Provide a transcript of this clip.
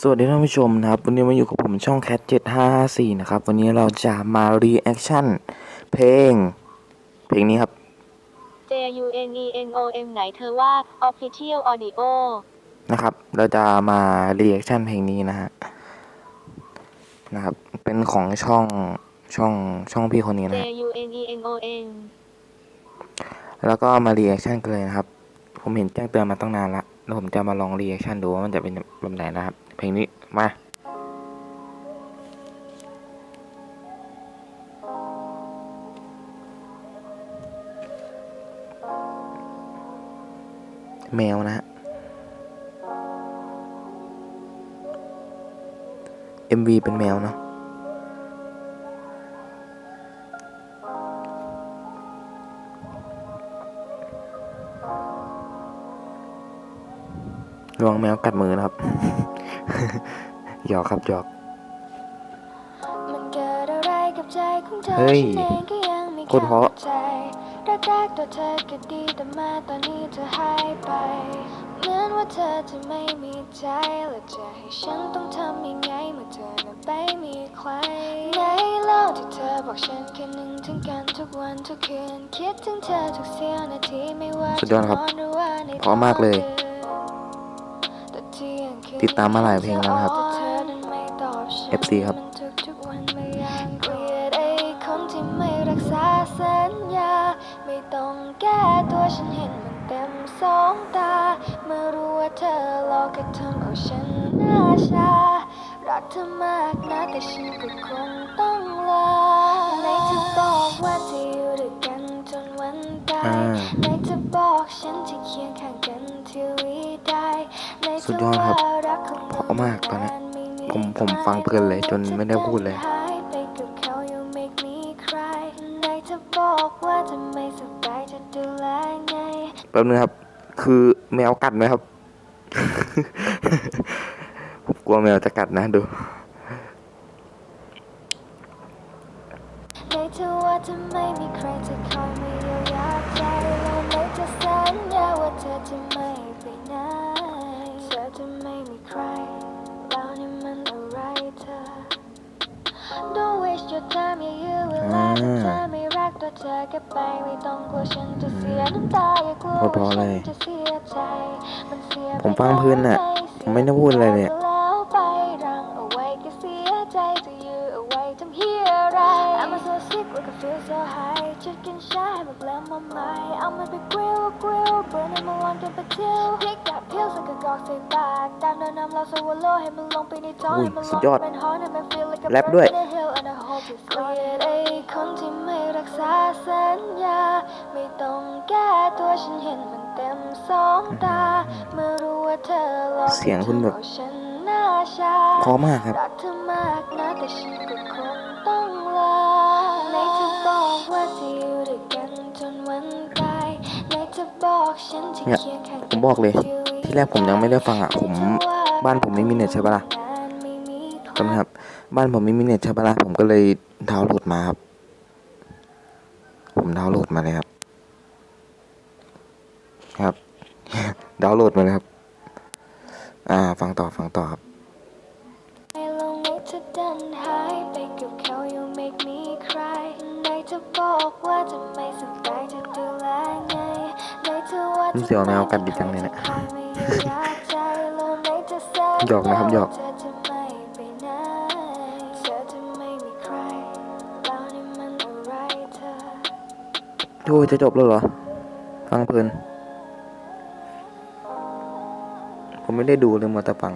สวัสดีท่านผู้ชมนะครับ วันนี้มาอยู่กับผมช่อง cat 754 นะครับ วันนี้เราจะมา reaction เพลง เพลงนี้ครับ J U N E N O M ไหนเธอว่า Official Audio นะครับ เราจะมา reaction เพลงนี้นะฮะนะครับ เป็นของช่องช่องช่องพี่คนนี้ J นะฮะ U N E N O M แล้วก็มา reaction กันเลยนะครับ ผมเห็นแจ้งเตือนมาตั้งนานละแล้วผมจะมาลอง reaction ดูว่ามันจะเป็นแบบไหนนะครับ เพลงนี้มาแมวนะฮะ MV เป็นแมวเนาะระวังแมวกัดมือนะครับ หยอกครับหยอกมันเกิดอะไรกับใจของเธอเฮ้ยฉันเองก็ยังไม่โคตรเพราะเข้าใจแรกๆตัวเธอก็ดีแต่มาตอนนี้เธอหายไป เหมือนว่าเธอจะไม่มีใจและจะให้ฉันต้องทำยังไงเมื่อเธอนั้นไม่มีใครไหนเล่าที่เธอบอกฉันแค่นึงถึงกันทุกวันทุกคืน คิดถึงเธอทุกเสี้ยวนาทีไม่ว่าสุดยอดครับจะนอนหรือว่าในเพราะมากเลย ติดตามมาหลายเพลงแล้วนะครับแต่เธอนั้นไม่ตอบฉัน FC ครับมันทุกๆวันไม่ยังเกลียดไอ้คนที่ไม่รักษาสัญญาไม่ต้องแก้ตัวฉันเห็นมันเต็มสองตาเมื่อรู้ว่าเธอหลอกก็ทำเอาฉันหน้าชา รักเธอมากนะแต่ฉันก็คงต้องลาในจะบอกว่าจะอยู่ด้วยกันจนวันตาอ่ายในจะบอกฉันจะเคียงข้างกันทีวีได้ในสุดยอดครับ เพราะมากตอนนี้ผมผมฟังเพลินเลยจนไม่ได้พูดเลยหายไปกับเนาจะไม่สบายจะดูแลไงแป๊บนึงครับ คือแมวกัดไหมครับ ผมกลัวแมวจะกัดนะดูในเธอจะไม่ กลัวโอ้พอว่าเลฉันยจะเสียใจมันเสียผมฟังเพลินน่ะ ผมไม่ได้พูดอะไรเลยแล้วไปรังเอาไว้ก็เสียใจจะยื้อเอาไว้ทำเฮียอะไร I'm so sick like I feel so high ชุดกันชาให้มันเริ่มมาใหม่เอามันไปกริลกริล burn ให้มันร้อนกันไปเที่ยว Pick that pills ใส่กระกอกใส่ปากตามแนวน้ำเรา swallow ให้มันลงไปในท้องอุ้ยให้มันสุลดงยอดเป็นฮอนให้มัน feel like a แรปด้วย bird in the hill and I hope it's clear ไอ้คนที่ไม่รักษาสัญญา ไม่ต้องแก้ตัวฉันเห็นมันเต็มสองตา เมื่อรู้ว่าเธอหลอกเสียงคุณแบบเอาฉันหน้าชาเพราะมากครับรักเธอมากนะแต่ฉันก็คงต้องลาในจะบอกว่าจะอยู่ด้วยกันจนวันตายในจะบอกฉันจะเนี่ยเคียงข้างผมบอกเลย ที่แรกผมยังไม่ได้ฟังอะผมบ้านผมไม่มีเน็ตใช่ปะล่ะ ใช่ไหมครับ บ้านผมไม่มีเน็ตใช่ปะล่ะผมก็เลยดาวน์โหลดมาครับ ผมดาวน์โหลดมาเลยครับ ครับ ดาวน์โหลดมาเลยครับ อ่า ฟังต่อฟังต่อครับไม่ลงในจะเดินหายไปกับเขา you make me cry ในจะบอกว่าจะไม่สบายจะดูแลไงในจะว่ามันเสียวแมวกัดดีจังเลยเนี่ยจะคอยมาเยียวยาใจแล้วในจะสัญญาหยอกนะครับหยอก โอ้ยจะจบแล้วเหรอ ฟังเพลิน ผมไม่ได้ดูเลยมัวแต่ฟัง